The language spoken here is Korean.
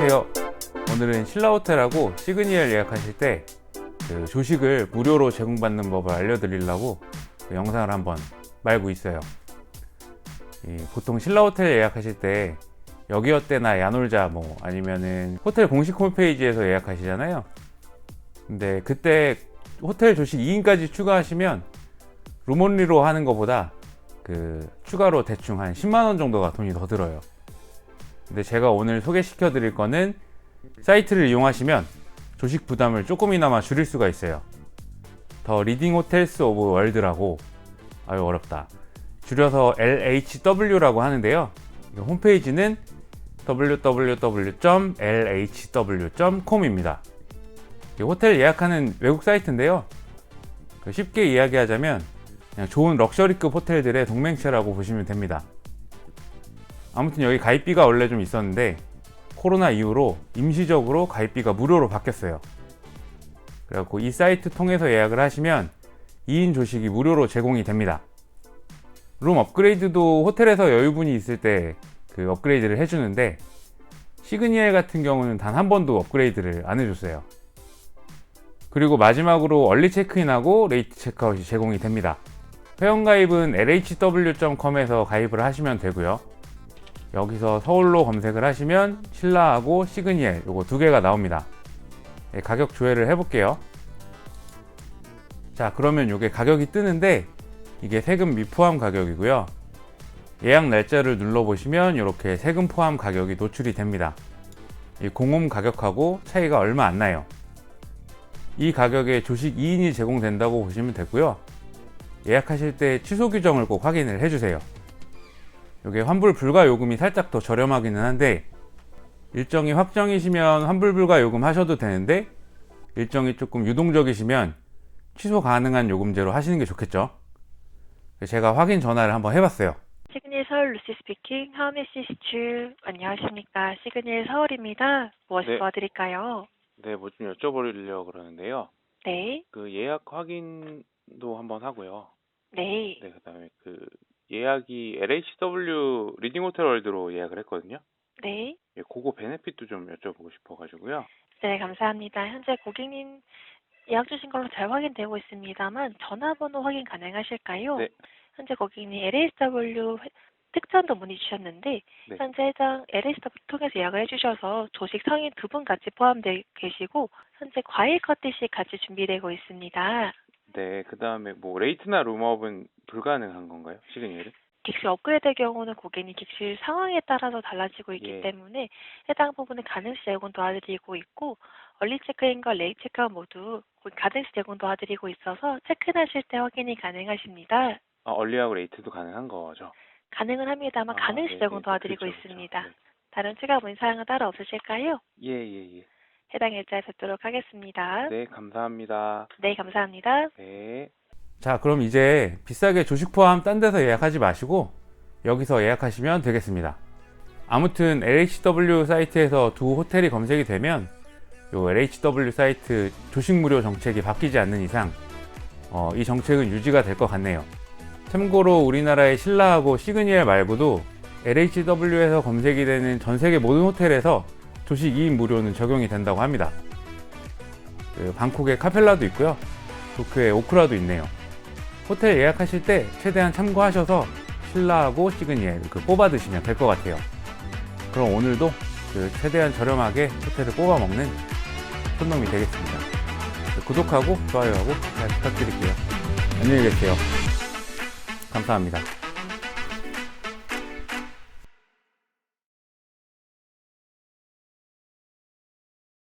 안녕하세요. 오늘은 신라호텔하고 시그니엘 예약하실 때 그 조식을 무료로 제공받는 법을 알려드리려고 그 영상을 한번 말고 있어요. 이 보통 신라호텔 예약하실 때 여기 어때나 야놀자 뭐 아니면은 호텔 공식 홈페이지에서 예약하시잖아요. 근데 그때 호텔 조식 2인까지 추가하시면 룸온리로 하는 것보다 그 추가로 대충 한 10만 원 정도가 돈이 더 들어요. 근데 제가 오늘 소개시켜 드릴 거는 사이트를 이용하시면 조식 부담을 조금이나마 줄일 수가 있어요. 더 리딩 호텔스 오브 월드라고 아유 어렵다. 줄여서 LHW라고 하는데요. 이 홈페이지는 www.lhw.com입니다. 호텔 예약하는 외국 사이트인데요. 그 쉽게 이야기하자면 좋은 럭셔리급 호텔들의 동맹체라고 보시면 됩니다. 아무튼 여기 가입비가 원래 좀 있었는데 코로나 이후로 임시적으로 가입비가 무료로 바뀌었어요. 그래갖고 이 사이트 통해서 예약을 하시면 2인 조식이 무료로 제공이 됩니다. 룸 업그레이드도 호텔에서 여유분이 있을 때 그 업그레이드를 해주는데 시그니엘 같은 경우는 단 한 번도 업그레이드를 안 해줬어요. 그리고 마지막으로 얼리 체크인하고 레이트 체크아웃이 제공이 됩니다. 회원가입은 lhw.com에서 가입을 하시면 되고요. 여기서 서울로 검색을 하시면 신라하고 시그니엘 요거 두 개가 나옵니다. 네, 가격 조회를 해볼게요. 자 그러면 요게 가격이 뜨는데 이게 세금 미포함 가격이고요. 예약 날짜를 눌러보시면 이렇게 세금 포함 가격이 노출이 됩니다. 이 공홈 가격하고 차이가 얼마 안 나요. 이 가격에 조식 2인이 제공된다고 보시면 되고요. 예약하실 때 취소 규정을 꼭 확인을 해주세요. 이게 환불 불가 요금이 살짝 더 저렴하기는 한데 일정이 확정이시면 환불 불가 요금 하셔도 되는데 일정이 조금 유동적이시면 취소 가능한 요금제로 하시는 게 좋겠죠. 제가 확인 전화를 한번 해봤어요. 시그니엘 서울 루시 스피킹 하우메시 시추 안녕하십니까 시그니엘 서울입니다 무엇을 네. 도와드릴까요? 네, 뭐 좀 여쭤보려고 그러는데요. 네, 그 예약 확인도 한번 하고요. 네, 네, 그다음에 그 예약이 LHW 리딩 호텔 월드로 예약을 했거든요. 네, 예, 그거 베네핏도 좀 여쭤보고 싶어가지고요. 네 감사합니다. 현재 고객님 예약 주신 걸로 잘 확인되고 있습니다만 전화번호 확인 가능하실까요? 네. 현재 고객님 LHW 회- 특전도 문의 주셨는데 네. 현재 해당 LHW 통해서 예약을 해주셔서 조식 성인 두 분 같이 포함되어 계시고 현재 과일 커트식 같이 준비되고 있습니다. 네, 그 다음에 뭐 레이트나 룸업은 불가능한 건가요? 시그니엘은? 객실 업그레이드의 경우는 고객님 객실 상황에 따라서 달라지고 있기 예. 때문에 해당 부분은 가능시 제공 도와드리고 있고 얼리 체크인과 레이 체크아웃 모두 고- 가능시 제공 도와드리고 있어서 체크인하실 때 확인이 가능하십니다. 아, 얼리하고 레이트도 가능한 거죠. 가능은 합니다만 아, 가능시 네, 제공 네, 도와드리고 그렇죠, 그렇죠. 있습니다. 네. 다른 추가 문의 사항은 따로 없으실까요? 예, 예, 예. 해당 일자에 뵙도록 하겠습니다. 네, 감사합니다. 네, 감사합니다. 네. 자, 그럼 이제 비싸게 조식 포함 딴 데서 예약하지 마시고 여기서 예약하시면 되겠습니다. 아무튼 LHW 사이트에서 두 호텔이 검색이 되면 요 LHW 사이트 조식 무료 정책이 바뀌지 않는 이상 어, 이 정책은 유지가 될 것 같네요. 참고로 우리나라의 신라하고 시그니엘 말고도 LHW에서 검색이 되는 전 세계 모든 호텔에서 조식 2인 무료는 적용이 된다고 합니다. 그 방콕에 카펠라도 있고요. 도쿄에 오크라도 있네요. 호텔 예약하실 때 최대한 참고하셔서 신라하고 시그니엘 그 뽑아 드시면 될 것 같아요. 그럼 오늘도 그 최대한 저렴하게 호텔을 뽑아 먹는 손놈이 되겠습니다. 그 구독하고 좋아요하고 잘 부탁드릴게요. 안녕히 계세요. 감사합니다.